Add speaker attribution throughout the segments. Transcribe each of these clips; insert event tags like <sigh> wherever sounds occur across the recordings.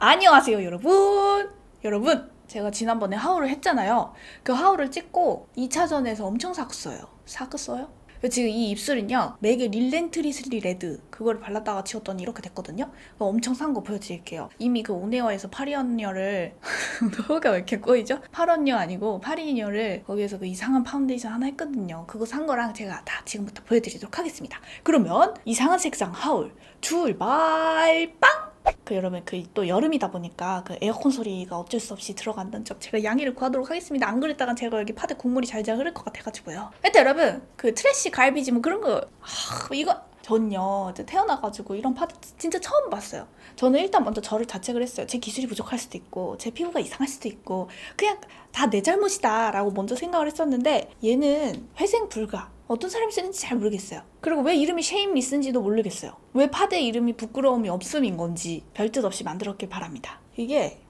Speaker 1: 안녕하세요 여러분. 여러분 제가 지난번에 하울을 했잖아요. 그 하울을 찍고 2차전에서 엄청 삭었어요. 삭었어요? 지금 이 입술은요 맥의 릴렌트리슬리 레드 그거를 발랐다가 지웠더니 이렇게 됐거든요. 엄청 산 거 보여드릴게요. 이미 그 오네어에서 파리언녀를 <laughs> 너가 왜 이렇게 꼬이죠? 파런녀 아니고 파리녀를 거기에서 그 이상한 파운데이션 하나 했거든요. 그거 산 거랑 제가 다 지금부터 보여드리도록 하겠습니다. 그러면 이상한 색상 하울 출발 빵! 그 여러분 그 또 여름이다 보니까 그 에어컨 소리가 어쩔 수 없이 들어간다는 점 제가 양해를 구하도록 하겠습니다. 안 그랬다간 제가 여기 파데 국물이 잘잘 흐를 것 같아가지고요. 하여튼 여러분 그 트래쉬 갈비지 뭐 그런 거 아, 이거 전요 이제 태어나가지고 이런 파데 진짜 처음 봤어요. 저는 일단 먼저 저를 자책을 했어요. 제 기술이 부족할 수도 있고 제 피부가 이상할 수도 있고 그냥 다 내 잘못이다라고 먼저 생각을 했었는데 얘는 회생 불가. 어떤 사람이 쓰는지 잘 모르겠어요. 그리고 왜 이름이 쉐임리스인지도 모르겠어요. 왜 파데 이름이 부끄러움이 없음인 건지 별 뜻 없이 만들었길 바랍니다. 이게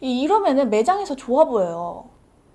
Speaker 1: 이- 이러면은 매장에서 좋아 보여요.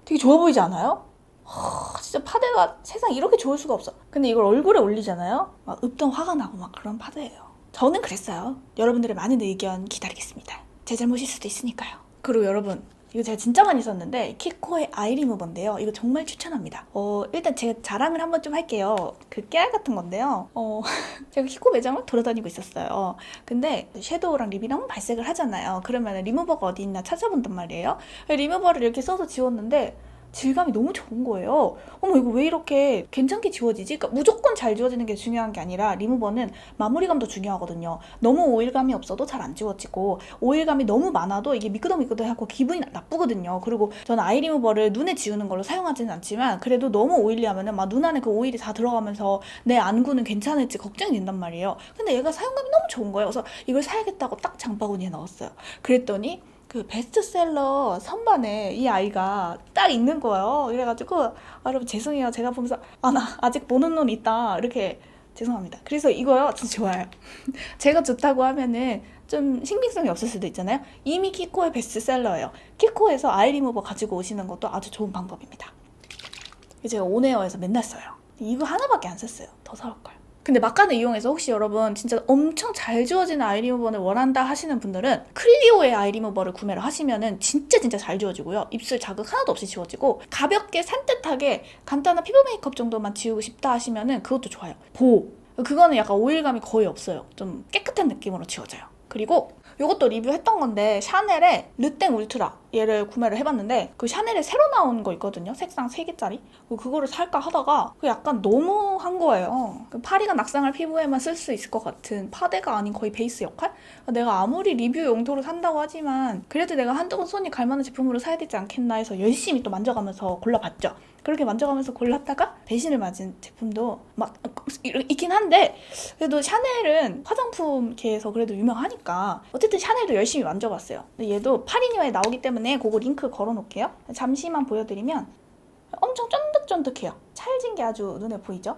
Speaker 1: 되게 좋아 보이지 않아요? 하, 진짜 파데가 세상 이렇게 좋을 수가 없어. 근데 이걸 얼굴에 올리잖아요? 막 읍던 화가 나고 막 그런 파데예요. 저는 그랬어요. 여러분들의 많은 의견 기다리겠습니다. 제 잘못일 수도 있으니까요. 그리고 여러분 이거 제가 진짜 많이 썼는데 키코의 아이 리무버인데요. 이거 정말 추천합니다. 어 일단 제가 자랑을 한번 좀 할게요. 그 깨알 같은 건데요. 어 <laughs> 제가 키코 매장을 돌아다니고 있었어요. 근데 섀도우랑 립이랑 발색을 하잖아요. 그러면 리무버가 어디 있나 찾아본단 말이에요. 리무버를 이렇게 써서 지웠는데 질감이 너무 좋은 거예요. 어머 이거 왜 이렇게 괜찮게 지워지지? 그러니까 무조건 잘 지워지는 게 중요한 게 아니라 리무버는 마무리감도 중요하거든요. 너무 오일감이 없어도 잘 안 지워지고 오일감이 너무 많아도 이게 미끄덩미끄덩하고 기분이 나- 나쁘거든요. 그리고 저는 아이 리무버를 눈에 지우는 걸로 사용하지는 않지만 그래도 너무 오일리하면은 막 눈 안에 그 오일이 다 들어가면서 내 안구는 괜찮을지 걱정이 된단 말이에요. 근데 얘가 사용감이 너무 좋은 거예요. 그래서 이걸 사야겠다고 딱 장바구니에 넣었어요. 그랬더니 그 베스트셀러 선반에 이 아이가 딱 있는 거예요. 그래가지고 아, 여러분 죄송해요. 제가 보면서 아 나 아직 보는 눈 있다 이렇게 죄송합니다. 그래서 이거요 <laughs> 진짜 좋아요. 제가 좋다고 하면은 좀 신빙성이 없을 수도 있잖아요. 이미 키코의 베스트셀러예요. 키코에서 아이 리무버 가지고 오시는 것도 아주 좋은 방법입니다. 제가 온에어에서 맨날 써요. 이거 하나밖에 안 썼어요. 더 사올 걸. 근데 막간을 이용해서 혹시 여러분 진짜 엄청 잘 지워지는 아이 리무버를 원한다 하시는 분들은 클리오의 아이 리무버를 구매를 하시면은 진짜 진짜 잘 지워지고요. 입술 자극 하나도 없이 지워지고 가볍게 산뜻하게 간단한 피부 메이크업 정도만 지우고 싶다 하시면은 그것도 좋아요. 보. 그거는 약간 오일감이 거의 없어요. 좀 깨끗한 느낌으로 지워져요. 그리고 이것도 리뷰했던 건데 샤넬의 르땡 울트라 얘를 구매를 해봤는데 그 샤넬에 새로 나온 거 있거든요? 색상 3개짜리? 그거를 살까 하다가 그 약간 너무 한 거예요. 그 파리가 낙상할 피부에만 쓸 수 있을 것 같은 파데가 아닌 거의 베이스 역할? 내가 아무리 리뷰 용도로 산다고 하지만 그래도 내가 한두 번 손이 갈 만한 제품으로 사야 되지 않겠나 해서 열심히 또 만져가면서 골라봤죠 그렇게 만져가면서 골랐다가 배신을 맞은 제품도 막 있긴 한데 그래도 샤넬은 화장품계에서 그래도 유명하니까 어쨌든 샤넬도 열심히 만져봤어요. 근데 얘도 파리니어에 나오기 때문에 그거 링크 걸어놓을게요. 잠시만 보여드리면 엄청 쫀득쫀득해요. 찰진 게 아주 눈에 보이죠?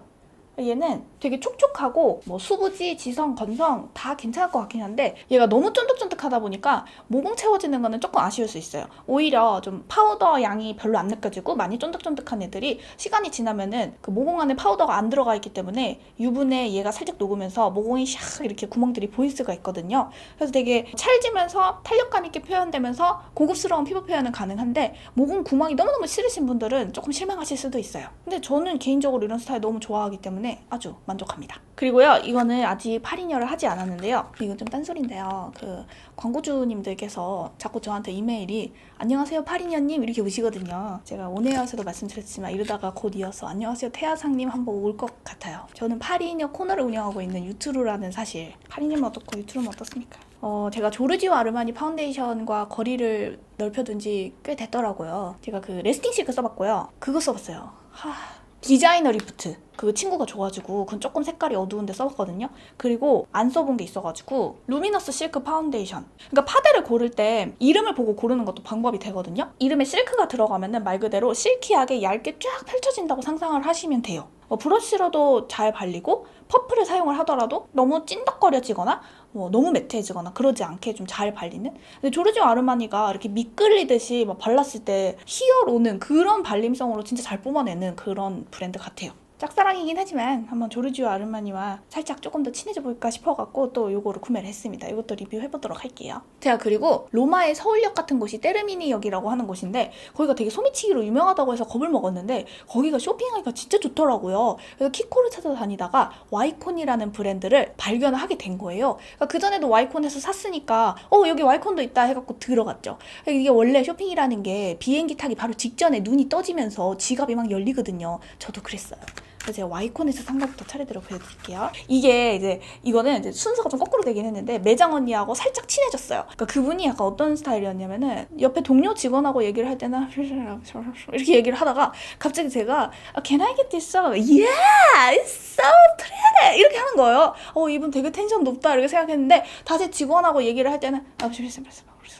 Speaker 1: 얘는 되게 촉촉하고 뭐 수부지, 지성, 건성 다 괜찮을 것 같긴 한데 얘가 너무 쫀득쫀득하다 보니까 모공 채워지는 거는 조금 아쉬울 수 있어요. 오히려 좀 파우더 양이 별로 안 느껴지고 많이 쫀득쫀득한 애들이 시간이 지나면은 그 모공 안에 파우더가 안 들어가 있기 때문에 유분에 얘가 살짝 녹으면서 모공이 샥 이렇게 구멍들이 보일 수가 있거든요. 그래서 되게 찰지면서 탄력감 있게 표현되면서 고급스러운 피부 표현은 가능한데 모공 구멍이 너무너무 싫으신 분들은 조금 실망하실 수도 있어요. 근데 저는 개인적으로 이런 스타일 너무 좋아하기 때문에 아주 만족합니다. 그리고요, 이거는 아직 팔인여를 하지 않았는데요. 이건 좀 딴소리인데요. 그 광고주님들께서 자꾸 저한테 이메일이 안녕하세요 팔인여님 이렇게 오시거든요. 제가 온에어에서도 말씀드렸지만 이러다가 곧 이어서 안녕하세요 태아상님 한번 올 것 같아요. 저는 팔인여 코너를 운영하고 있는 유튜루라는 사실. 팔인여는 어떻고 유튜루는 어떻습니까? 어, 제가 조르지오 아르마니 파운데이션과 거리를 넓혀둔 지 꽤 됐더라고요. 제가 그 레스팅 실크 써봤고요. 그거 써봤어요. 하, 디자이너 리프트. 그 친구가 줘가지고 그건 조금 색깔이 어두운데 써봤거든요. 그리고 안 써본 게 있어가지고 루미너스 실크 파운데이션. 그러니까 파데를 고를 때 이름을 보고 고르는 것도 방법이 되거든요. 이름에 실크가 들어가면은 말 그대로 실키하게 얇게 쫙 펼쳐진다고 상상을 하시면 돼요. 어, 브러쉬로도 잘 발리고 퍼프를 사용을 하더라도 너무 찐덕거려지거나 뭐 너무 매트해지거나 그러지 않게 좀 잘 발리는? 근데 조르지오 아르마니가 이렇게 미끌리듯이 막 발랐을 때 희열오는 그런 발림성으로 진짜 잘 뿜어내는 그런 브랜드 같아요 짝사랑이긴 하지만 한번 조르지오 아르마니와 살짝 조금 더 친해져 볼까 싶어갖고 또 요거를 구매를 했습니다. 이것도 리뷰해보도록 할게요. 제가 그리고 로마의 서울역 같은 곳이 때르미니역이라고 하는 곳인데 거기가 되게 소매치기로 유명하다고 해서 겁을 먹었는데 거기가 쇼핑하기가 진짜 좋더라고요. 그래서 키코를 찾아다니다가 와이콘이라는 브랜드를 발견을 하게 된 거예요. 그러니까 그전에도 와이콘에서 샀으니까 어 여기 와이콘도 있다 해갖고 들어갔죠. 이게 원래 쇼핑이라는 게 비행기 타기 바로 직전에 눈이 떠지면서 지갑이 막 열리거든요. 저도 그랬어요. 그래서 제가 와이콘에서 산 것부터 차례대로 보여드릴게요. 이게 이제 이거는 이제 순서가 좀 거꾸로 되긴 했는데 매장 언니하고 살짝 친해졌어요. 그러니까 그분이 약간 어떤 스타일이었냐면은 옆에 동료 직원하고 얘기를 할 때는 <laughs> 이렇게 얘기를 하다가 갑자기 제가 아, Can I get this? Yeah, it's so pretty 이렇게 하는 거예요. 어 이분 되게 텐션 높다 이렇게 생각했는데 다시 직원하고 얘기를 할 때는 아,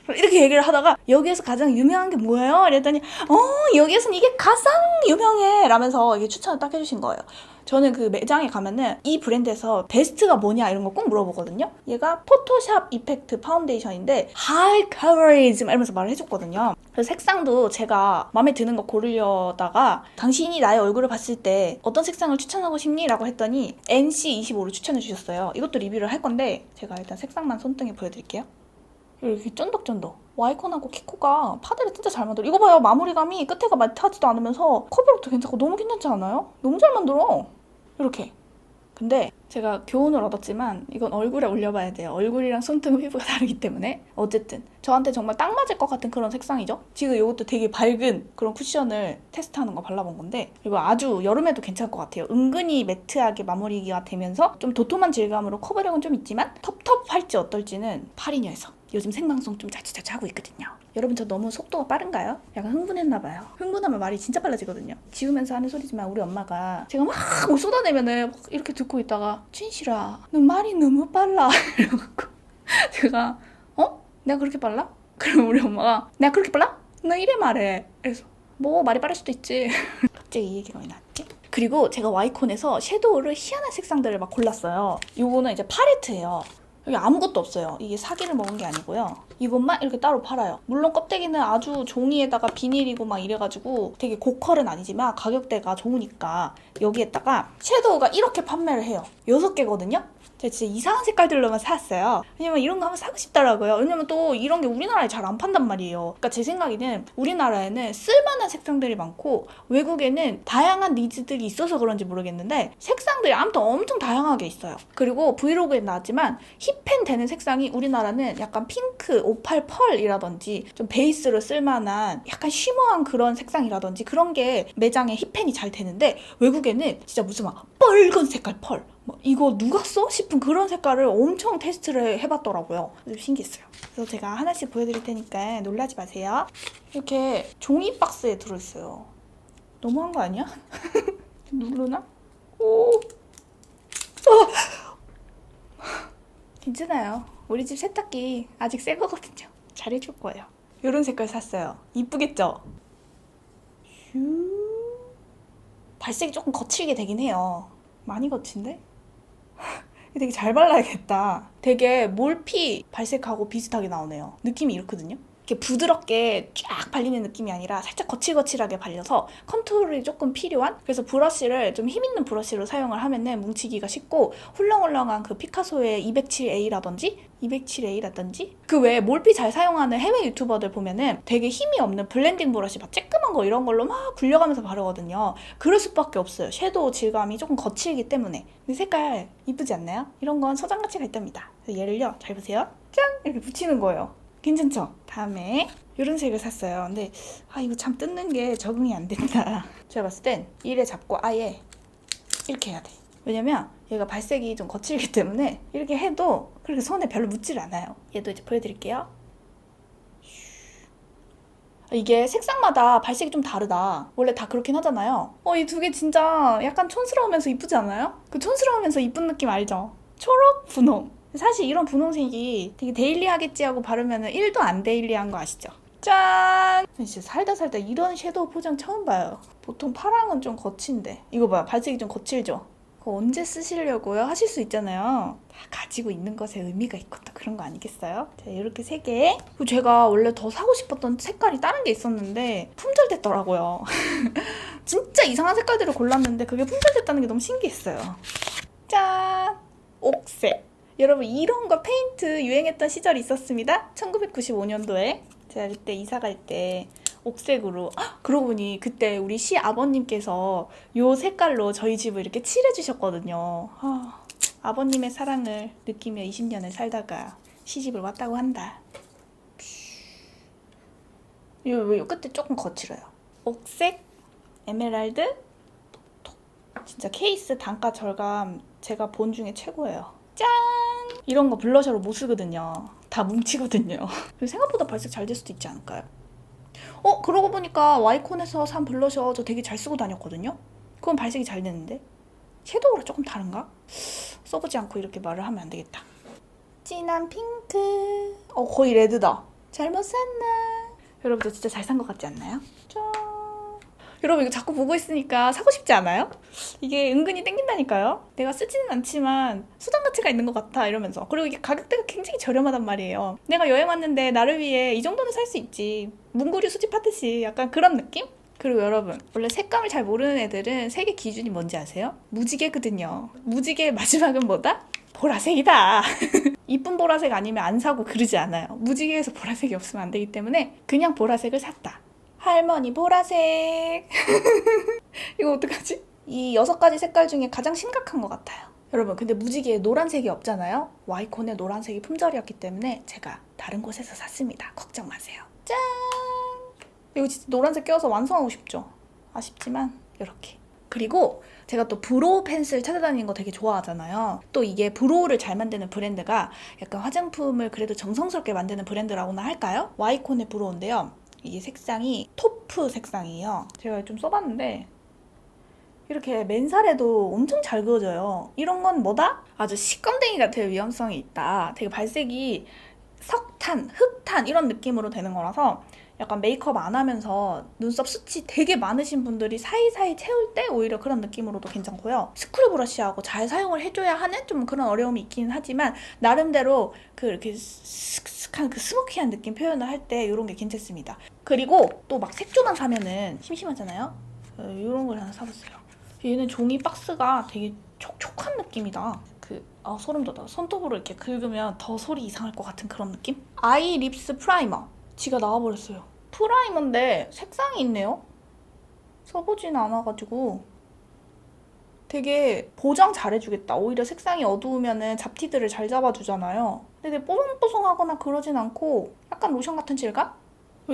Speaker 1: 이렇게 얘기를 하다가 여기에서 가장 유명한 게 뭐예요? 이랬더니 어 여기에서는 이게 가장 유명해 라면서 이게 추천을 딱 해주신 거예요. 저는 그 매장에 가면은 이 브랜드에서 베스트가 뭐냐 이런 거 꼭 물어보거든요. 얘가 포토샵 이펙트 파운데이션인데 하이 커버리지 이러면서 말을 해줬거든요. 그래서 색상도 제가 마음에 드는 거 고르려다가 당신이 나의 얼굴을 봤을 때 어떤 색상을 추천하고 싶니? 라고 했더니 NC25를 추천해 주셨어요. 이것도 리뷰를 할 건데 제가 일단 색상만 손등에 보여드릴게요. 이렇게 쫀득쫀득. 와이콘하고 키코가 파데를 진짜 잘 만들어. 이거 봐요. 마무리감이 끝에가 마트하지도 않으면서 커버력도 괜찮고 너무 괜찮지 않아요? 너무 잘 만들어. 이렇게. 근데 제가 교훈을 얻었지만 이건 얼굴에 올려봐야 돼요. 얼굴이랑 손등 피부가 다르기 때문에. 어쨌든 저한테 정말 딱 맞을 것 같은 그런 색상이죠. 지금 이것도 되게 밝은 그런 쿠션을 테스트하는 거 발라본 건데 이거 아주 여름에도 괜찮을 것 같아요. 은근히 매트하게 마무리가 되면서 좀 도톰한 질감으로 커버력은 좀 있지만 텁텁할지 어떨지는 파리녀에서 요즘 생방송 좀 자주 자주 하고 있거든요. 여러분 저 너무 속도가 빠른가요? 약간 흥분했나 봐요. 흥분하면 말이 진짜 빨라지거든요. 지우면서 하는 소리지만 우리 엄마가 제가 막 쏟아내면은 막 이렇게 듣고 있다가 진실아 너 말이 너무 빨라 <laughs> 이러고 제가 어? 내가 그렇게 빨라? 그럼 우리 엄마가 내가 그렇게 빨라? 너 이래 말해. 그래서 뭐 말이 빠를 수도 있지. <laughs> 갑자기 이 얘기가 왜 나왔지? 그리고 제가 와이콘에서 섀도우를 희한한 색상들을 막 골랐어요. 요거는 이제 팔레트예요. 여기 아무것도 없어요. 이게 사기를 먹은 게 아니고요. 이것만 이렇게 따로 팔아요. 물론 껍데기는 아주 종이에다가 비닐이고 막 이래가지고 되게 고퀄은 아니지만 가격대가 좋으니까 여기에다가 섀도우가 이렇게 판매를 해요. 6개거든요? 제가 진짜 이상한 색깔들로만 샀어요. 왜냐면 이런 거 한번 사고 싶더라고요. 왜냐면 또 이런 게 우리나라에 잘 안 판단 말이에요. 그러니까 제 생각에는 우리나라에는 쓸만한 색상들이 많고 외국에는 다양한 니즈들이 있어서 그런지 모르겠는데 색상들이 아무튼 엄청 다양하게 있어요. 그리고 브이로그에 나왔지만 힙펜 되는 색상이 우리나라는 약간 핑크, 오팔 펄이라든지 좀 베이스로 쓸만한 약간 쉬머한 그런 색상이라든지 그런 게 매장에 힙펜이 잘 되는데 외국에는 진짜 무슨 막 빨간 색깔 펄뭐 이거 누가 써? 싶은 그런 색깔을 엄청 테스트를 해봤더라고요. 좀 신기했어요. 그래서 제가 하나씩 보여드릴 테니까 놀라지 마세요. 이렇게 종이 박스에 들어있어요. 너무한 거 아니야? <laughs> 누르나? 오. 어. 괜찮아요. 우리 집 세탁기 아직 새 거거든요. 잘해줄 거예요. 이런 색깔 샀어요. 이쁘겠죠? 슈. 발색이 조금 거칠게 되긴 해요. 많이 거친데? 되게 잘 발라야겠다. 되게 몰피 발색하고 비슷하게 나오네요. 느낌이 이렇거든요. 이렇게 부드럽게 쫙 발리는 느낌이 아니라 살짝 거칠거칠하게 발려서 컨투르이 조금 필요한 그래서 브러쉬를 좀 힘있는 브러쉬로 사용을 하면은 뭉치기가 쉽고 훌렁훌렁한 그 피카소의 207A라든지 207A라든지 그 외에 몰피 잘 사용하는 해외 유튜버들 보면은 되게 힘이 없는 블렌딩 브러쉬 막 쬐끄만 거 이런 걸로 막 굴려가면서 바르거든요. 그럴 수밖에 없어요. 섀도우 질감이 조금 거칠기 때문에. 근데 색깔 이쁘지 않나요? 이런 건 소장 가치가 있답니다. 얘를요, 잘 보세요. 짠! 이렇게 붙이는 거예요. 괜찮죠? 다음에 이런 색을 샀어요. 근데 아 이거 참 뜯는 게 적응이 안 된다. <laughs> 제가 봤을 땐 이래 잡고 아예 이렇게 해야 돼. 왜냐면 얘가 발색이 좀 거칠기 때문에 이렇게 해도 그렇게 손에 별로 묻질 않아요. 얘도 이제 보여드릴게요. 이게 색상마다 발색이 좀 다르다. 원래 다 그렇긴 하잖아요. 어, 이 두 개 진짜 약간 촌스러우면서 이쁘지 않아요? 그 촌스러우면서 이쁜 느낌 알죠? 초록, 분홍. 사실 이런 분홍색이 되게 데일리하겠지 하고 바르면 1도 안 데일리한 거 아시죠? 짠! 진짜 살다 살다 이런 섀도우 포장 처음 봐요. 보통 파랑은 좀 거친데. 이거 봐요. 발색이 좀 거칠죠? 그거 언제 쓰시려고요? 하실 수 있잖아요. 다 가지고 있는 것에 의미가 또 그런 거 아니겠어요? 자, 이렇게 세 개. 그리고 제가 원래 더 사고 싶었던 색깔이 다른 게 있었는데 품절됐더라고요. <laughs> 진짜 이상한 색깔들을 골랐는데 그게 품절됐다는 게 너무 신기했어요. 짠! 옥색. 여러분 이런 거 페인트 유행했던 시절이 있었습니다. 1995년도에 제가 그때 이사 갈 때 옥색으로 헉, 그러고 보니 그때 우리 시 아버님께서 요 색깔로 저희 집을 이렇게 칠해 주셨거든요. 아, 아버님의 사랑을 느끼며 20년을 살다가 시집을 왔다고 한다. 요, 요, 요 끝에 조금 거칠어요. 옥색, 에메랄드. 진짜 케이스 단가 절감 제가 본 중에 최고예요. 짠! 이런 거 블러셔로 못 쓰거든요. 다 뭉치거든요. <laughs> 생각보다 발색 잘 될 수도 있지 않을까요? 어, 그러고 보니까 와이콘에서 산 블러셔 저 되게 잘 쓰고 다녔거든요? 그건 발색이 잘 되는데? 섀도우랑 조금 다른가? 써보지 않고 이렇게 말을 하면 안 되겠다. 진한 핑크. 어, 거의 레드다. 잘못 샀나? 여러분, 저 진짜 잘 산 것 같지 않나요? 짠. 여러분, 이거 자꾸 보고 있으니까 사고 싶지 않아요? 이게 은근히 땡긴다니까요? 내가 쓰지는 않지만 수단 가치가 있는 것 같아 이러면서 그리고 이게 가격대가 굉장히 저렴하단 말이에요 내가 여행 왔는데 나를 위해 이 정도는 살 수 있지 문구류 수집하듯이 약간 그런 느낌? 그리고 여러분 원래 색감을 잘 모르는 애들은 색의 기준이 뭔지 아세요? 무지개거든요 무지개의 마지막은 뭐다? 보라색이다 <laughs> 이쁜 보라색 아니면 안 사고 그러지 않아요 무지개에서 보라색이 없으면 안 되기 때문에 그냥 보라색을 샀다 할머니 보라색 <laughs> 이거 어떡하지? 이 여섯 가지 색깔 중에 가장 심각한 것 같아요. 여러분, 근데 무지개에 노란색이 없잖아요? 와이콘에 노란색이 품절이었기 때문에 제가 다른 곳에서 샀습니다. 걱정 마세요. 짠! 이거 진짜 노란색 껴서 완성하고 싶죠? 아쉽지만, 이렇게. 그리고 제가 또 브로우 펜슬 찾아다니는 거 되게 좋아하잖아요. 또 이게 브로우를 잘 만드는 브랜드가 약간 화장품을 그래도 정성스럽게 만드는 브랜드라고나 할까요? 와이콘의 브로우인데요. 이게 색상이 토프 색상이에요. 제가 좀 써봤는데 이렇게 맨살에도 엄청 잘 그어져요. 이런 건 뭐다? 아주 시꺼댕이 같아요. 위험성이 있다. 되게 발색이 석탄, 흑탄 이런 느낌으로 되는 거라서 약간 메이크업 안 하면서 눈썹 숱이 되게 많으신 분들이 사이사이 채울 때 오히려 그런 느낌으로도 괜찮고요. 스크류 브러쉬하고 잘 사용을 해줘야 하는 좀 그런 어려움이 있긴 하지만 나름대로 그 이렇게 슥슥한 그 스모키한 느낌 표현을 할 때 이런 게 괜찮습니다. 그리고 또 막 색조만 사면은 심심하잖아요. 어, 이런 걸 하나 사봤어요. 얘는 종이 박스가 되게 촉촉한 느낌이다. 그, 아, 소름 돋아. 손톱으로 이렇게 긁으면 더 소리 이상할 것 같은 그런 느낌? 아이 립스 프라이머. 지가 나와버렸어요. 프라이머인데 색상이 있네요? 써보진 않아가지고. 되게 보정 잘해주겠다. 오히려 색상이 어두우면은 잡티들을 잘 잡아주잖아요. 근데 되게 뽀송뽀송하거나 그러진 않고 약간 로션 같은 질감?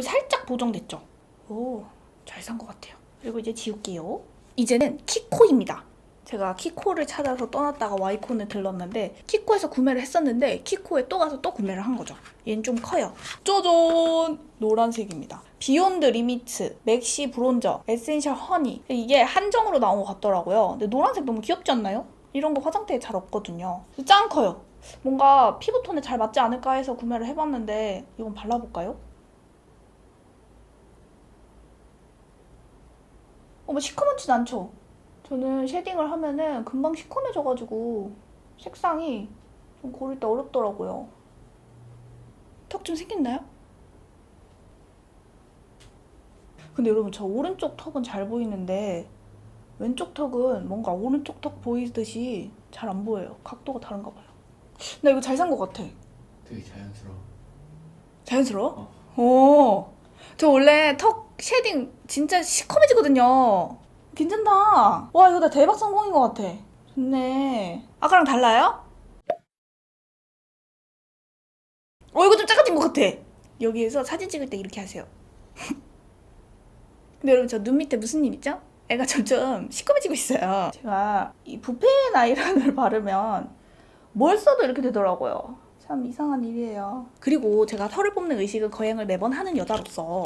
Speaker 1: 살짝 보정됐죠? 오, 잘 산 것 같아요. 그리고 이제 지울게요. 이제는 키코입니다. 제가 키코를 찾아서 떠났다가 와이콘을 들렀는데 키코에서 구매를 했었는데 키코에 또 가서 또 구매를 한 거죠. 얘는 좀 커요. 짜잔! 노란색입니다. 비욘드 리미트, 맥시 브론저, 에센셜 허니 이게 한정으로 나온 것 같더라고요. 근데 노란색 너무 귀엽지 않나요? 이런 거 화장대에 잘 없거든요. 짱 커요. 뭔가 피부톤에 잘 맞지 않을까 해서 구매를 해봤는데 이건 발라볼까요? 어머 시커멓진 않죠? 저는 쉐딩을 하면은 금방 시커매져가지고 색상이 좀 고를 때 어렵더라고요. 턱 좀 생겼나요? 근데 여러분 저 오른쪽 턱은 잘 보이는데 왼쪽 턱은 뭔가 오른쪽 턱 보이듯이 잘 안 보여요. 각도가 다른가 봐요. 나 이거 잘 산 것 같아.
Speaker 2: 되게 자연스러워.
Speaker 1: 자연스러워? 오. 저 원래 턱 쉐딩 진짜 시커매지거든요. 괜찮다. 와, 이거 나 대박 성공인 것 같아. 좋네. 아까랑 달라요? 어, 이거 좀 작아진 것 같아. 여기에서 사진 찍을 때 이렇게 하세요. <laughs> 근데 여러분, 저 눈 밑에 무슨 일 있죠? 애가 점점 시커매지고 있어요. 제가 이 부페인 아이라인을 바르면 뭘 써도 이렇게 되더라고요. 참 이상한 일이에요. 그리고 제가 털을 뽑는 의식은 거행을 매번 하는 여자로서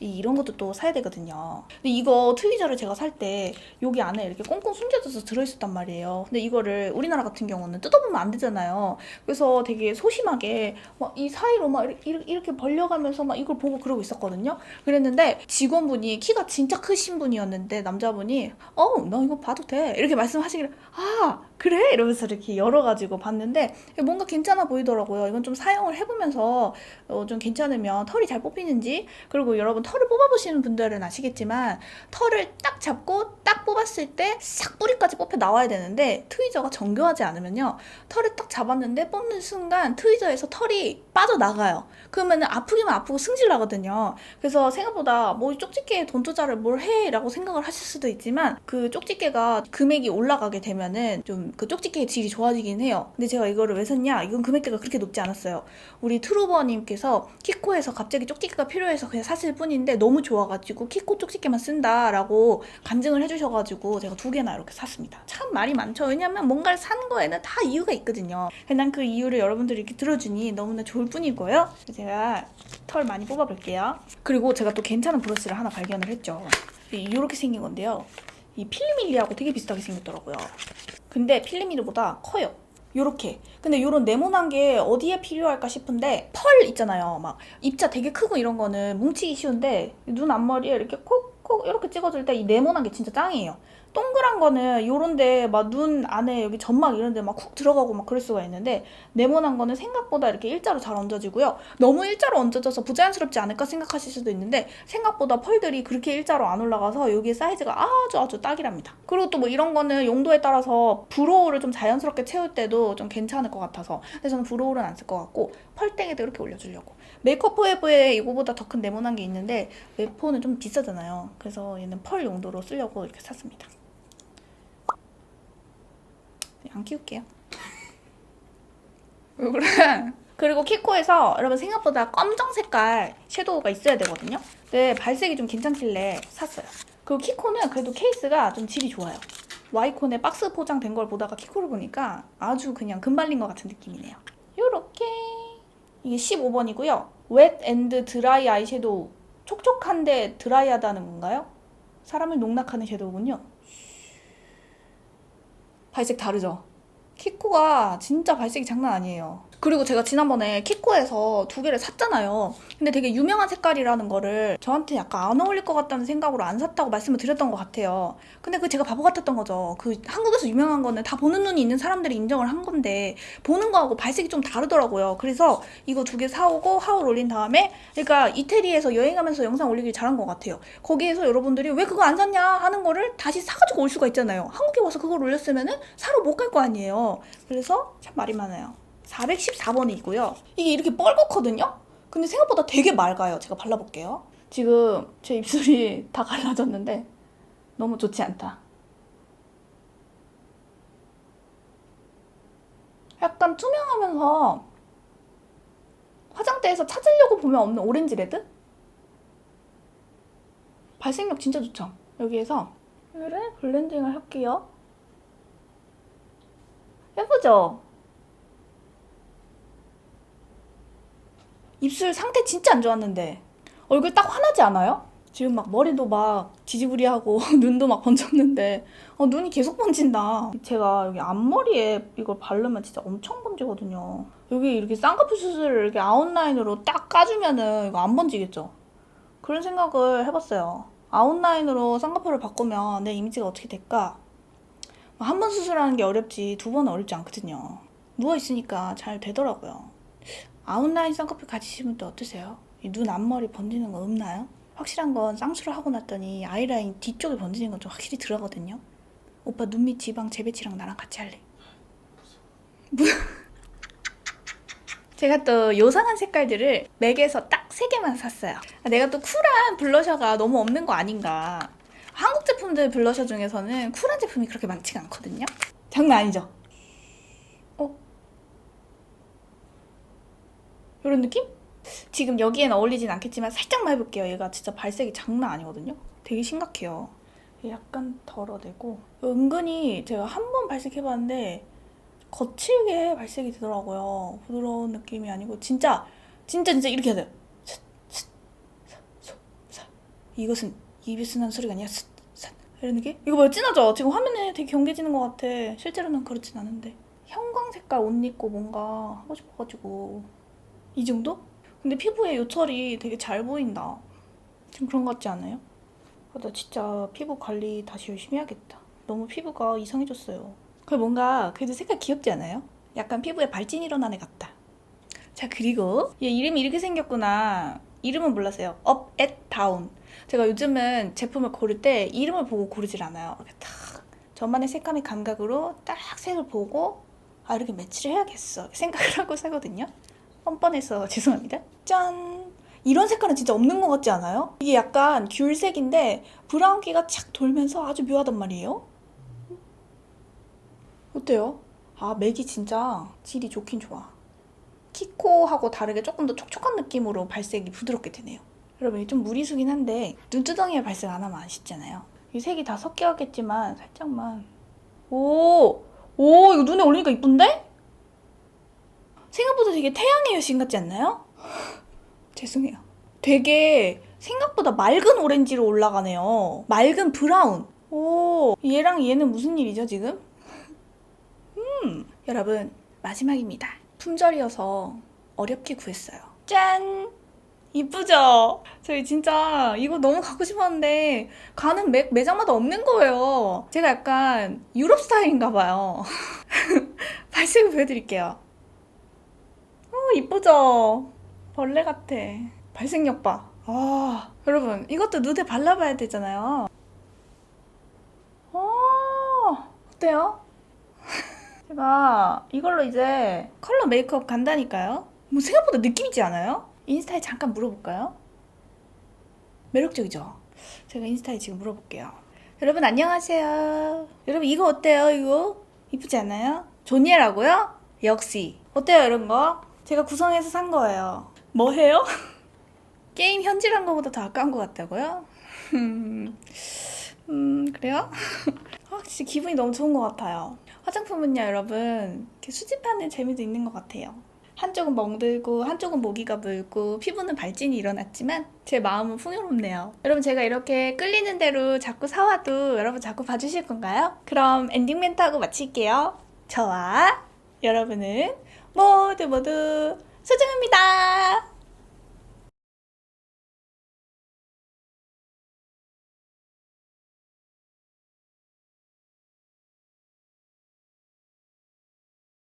Speaker 1: 이- 이런 것도 또 사야 되거든요. 근데 이거 트위저를 제가 살 때 여기 안에 이렇게 꽁꽁 숨겨져서 들어있었단 말이에요. 근데 이거를 우리나라 같은 경우는 뜯어보면 안 되잖아요. 그래서 되게 소심하게 막 이 사이로 막 이렇게, 이렇게 벌려가면서 막 이걸 보고 그러고 있었거든요. 그랬는데 직원분이 키가 진짜 크신 분이었는데 남자분이 어, 나 이거 봐도 돼. 이렇게 말씀하시길래 아, 그래? 이러면서 이렇게 열어가지고 봤는데 뭔가 괜찮아 보이더라고요. 이건 좀 사용을 해보면서 어, 좀 괜찮으면 털이 잘 뽑히는지 그리고 여러분 털을 뽑아보시는 분들은 아시겠지만 털을 딱 잡고 딱 뽑았을 때 싹 뿌리까지 뽑혀 나와야 되는데 트위저가 정교하지 않으면요 털을 딱 잡았는데 뽑는 순간 트위저에서 털이 빠져나가요 그러면 아프기만 아프고 승질 나거든요 그래서 생각보다 뭐 쪽집게에 돈 투자를 뭘 해? 라고 생각을 하실 수도 있지만 그 쪽집게가 금액이 올라가게 되면은 좀그 쪽집게의 질이 좋아지긴 해요 근데 제가 이거를 왜 샀냐 이건 금액대가 그렇게 높지 않았어요 우리 트루버님께서 키코에서 갑자기 쪽집게가 필요해서 그냥 샀을 뿐인데 너무 좋아가지고 키코 쪽집게만 쓴다라고 간증을 해주셔가지고 제가 두 개나 이렇게 샀습니다. 참 말이 많죠. 왜냐면 뭔가를 산 거에는 다 이유가 있거든요. 난 그 이유를 여러분들이 이렇게 들어주니 너무나 좋을 뿐이고요. 제가 털 많이 뽑아볼게요. 그리고 제가 또 괜찮은 브러쉬를 하나 발견을 했죠. 이렇게 생긴 건데요. 이 필리밀리하고 되게 비슷하게 생겼더라고요. 근데 필리밀리보다 커요. 요렇게. 근데 요런 네모난 게 어디에 필요할까 싶은데 펄 있잖아요. 막 입자 되게 크고 이런 거는 뭉치기 쉬운데 눈 앞머리에 이렇게 콕콕 이렇게 찍어줄 때 이 네모난 게 진짜 짱이에요. 동그란 거는 요런데 막 눈 안에 여기 점막 이런데 막쿡 들어가고 막 그럴 수가 있는데 네모난 거는 생각보다 이렇게 일자로 잘 얹어지고요. 너무 일자로 얹어져서 부자연스럽지 않을까 생각하실 수도 있는데 생각보다 펄들이 그렇게 일자로 안 올라가서 여기 사이즈가 아주 아주 딱이랍니다. 그리고 또 뭐 이런 거는 용도에 따라서 브로우를 좀 자연스럽게 채울 때도 좀 괜찮을 것 같아서 근데 저는 브로우는 안 쓸 것 같고 펄땡에도 이렇게 올려주려고 메이크업 포에버에 이거보다 더 큰 네모난 게 있는데 웨포는 좀 비싸잖아요. 그래서 얘는 펄 용도로 쓰려고 이렇게 샀습니다. 안 키울게요. <laughs> 왜 그래? 그리고 키코에서 여러분 생각보다 검정 색깔 섀도우가 있어야 되거든요. 근데 발색이 좀 괜찮길래 샀어요. 그리고 키코는 그래도 케이스가 좀 질이 좋아요. 와이콘에 박스 포장된 걸 보다가 키코를 보니까 아주 그냥 금발린 것 같은 느낌이네요. 요렇게 이게 15번이고요. 웻 앤드 드라이 아이섀도우 촉촉한데 드라이하다는 건가요? 사람을 농락하는 섀도우군요. 발색 다르죠? 키코가 진짜 발색이 장난 아니에요. 그리고 제가 지난번에 키코에서 두 개를 샀잖아요. 근데 되게 유명한 색깔이라는 거를 저한테 약간 안 어울릴 것 같다는 생각으로 안 샀다고 말씀을 드렸던 것 같아요. 근데 그 제가 바보 같았던 거죠. 그 한국에서 유명한 거는 다 보는 눈이 있는 사람들이 인정을 한 건데 보는 거하고 발색이 좀 다르더라고요. 그래서 이거 두 개 사오고 하울 올린 다음에 그러니까 이태리에서 여행하면서 영상 올리길 잘한 것 같아요. 거기에서 여러분들이 왜 그거 안 샀냐 하는 거를 다시 사가지고 올 수가 있잖아요. 한국에 와서 그걸 올렸으면은 사러 못 갈 거 아니에요. 그래서 참 말이 많아요. 414번이고요. 이게 이렇게 뻘겋거든요? 근데 생각보다 되게 맑아요. 제가 발라볼게요. 지금 제 입술이 <laughs> 다 갈라졌는데 너무 좋지 않다. 약간 투명하면서 화장대에서 찾으려고 보면 없는 오렌지 레드? 발색력 진짜 좋죠? 여기에서 그래 블렌딩을 할게요. 예쁘죠? 입술 상태 진짜 안 좋았는데 얼굴 딱 화나지 않아요? 지금 막 머리도 막 지지부리하고 <laughs> 눈도 막 번졌는데 어, 눈이 계속 번진다. 제가 여기 앞머리에 이걸 바르면 진짜 엄청 번지거든요. 여기 이렇게 쌍꺼풀 수술을 이렇게 아웃라인으로 딱 까주면은 이거 안 번지겠죠? 그런 생각을 해봤어요. 아웃라인으로 쌍꺼풀을 바꾸면 내 이미지가 어떻게 될까? 한 번 수술하는 게 어렵지 두 번은 어렵지 않거든요. 누워 있으니까 잘 되더라고요. 아웃라인 쌍꺼풀 가지신 분들 어떠세요? 이눈 앞머리 번지는 거 없나요? 확실한 건 쌍수를 하고 났더니 아이라인 뒤쪽에 번지는 건 좀 확실히 들어거든요. 오빠 눈 밑 지방 재배치랑 나랑 같이 할래? 뭐? <laughs> 제가 또 요상한 색깔들을 맥에서 딱세 개만 샀어요. 아, 내가 또 쿨한 블러셔가 너무 없는 거 아닌가. 한국 제품들 블러셔 중에서는 쿨한 제품이 그렇게 많지가 않거든요. 장난 아니죠? 어? 이런 느낌? 지금 여기엔 어울리진 않겠지만 살짝만 해볼게요. 얘가 진짜 발색이 장난 아니거든요. 되게 심각해요. 약간 덜어내고 은근히 제가 한 번 발색해봤는데 거칠게 발색이 되더라고요. 부드러운 느낌이 아니고 진짜 진짜 진짜 이렇게 해야 돼요. 이것은 입에서 난 소리가 아니야. 이런 게 이거 뭐야 진하죠? 지금 화면에 되게 경계지는 것 같아. 실제로는 그렇진 않은데 형광 색깔 옷 입고 뭔가 하고 싶어가지고 이 정도? 근데 피부에 요철이 되게 잘 보인다. 좀 그런 것 같지 않아요? 아, 나 진짜 피부 관리 다시 열심히 해야겠다. 너무 피부가 이상해졌어요. 그 뭔가 그래도 색깔 귀엽지 않아요? 약간 피부에 발진 일어난 애 같다. 자 그리고 얘 이름이 이렇게 생겼구나. 이름은 몰랐어요. up, at, down. 제가 요즘은 제품을 고를 때 이름을 보고 고르질 않아요. 이렇게 탁 저만의 색감의 감각으로 딱 색을 보고 아 이렇게 매치를 해야겠어 생각을 <laughs> 하고 사거든요. 뻔뻔해서 <laughs> 죄송합니다. 짠. 이런 색깔은 진짜 없는 것 같지 않아요? 이게 약간 귤색인데 브라운기가 착 돌면서 아주 묘하단 말이에요. 어때요? 아 맥이 진짜 질이 좋긴 좋아. 키코하고 다르게 조금 더 촉촉한 느낌으로 발색이 부드럽게 되네요. 여러분 이게 좀 무리수긴 한데 눈두덩이에 발색 안 하면 아쉽잖아요. 이 색이 다 섞여겠지만 살짝만 오! 오 이거 눈에 올리니까 이쁜데? 생각보다 되게 태양의 여신 같지 않나요? <laughs> 죄송해요. 되게 생각보다 맑은 오렌지로 올라가네요. 맑은 브라운. 오, 얘랑 얘는 무슨 일이죠, 지금? <laughs> 음, 여러분, 마지막입니다. 품절이어서 어렵게 구했어요. 짠! 이쁘죠? 저희 진짜 이거 너무 갖고 싶었는데 가는 매, 매장마다 없는 거예요. 제가 약간 유럽 스타일인가 봐요. <laughs> 발색을 보여드릴게요. 어, 이쁘죠? 벌레 같아. 발색력 봐. 아, 여러분, 이것도 눈에 발라봐야 되잖아요. 어, 어때요? <laughs> 제가 이걸로 이제 컬러 메이크업 간다니까요. 뭐 생각보다 느낌 있지 않아요? 인스타에 잠깐 물어볼까요? 매력적이죠? 제가 인스타에 지금 물어볼게요. 여러분 안녕하세요. 여러분 이거 어때요? 이거 이쁘지 않아요? 조니에라고요? 역시. 어때요 이런 거? 제가 구성해서 산 거예요. 뭐 해요? 게임 현질한 거보다 더 아까운 것 같다고요? 음, <laughs> 음 그래요? <laughs> 아, 진짜 기분이 너무 좋은 것 같아요. 화장품은요, 여러분, 이렇게 수집하는 재미도 있는 것 같아요. 한쪽은 멍들고 한쪽은 모기가 물고 피부는 발진이 일어났지만 제 마음은 풍요롭네요. 여러분 제가 이렇게 끌리는 대로 자꾸 사와도 여러분 자꾸 봐주실 건가요? 그럼 엔딩 멘트하고 마칠게요. 저와 여러분은 모두 모두 소중합니다.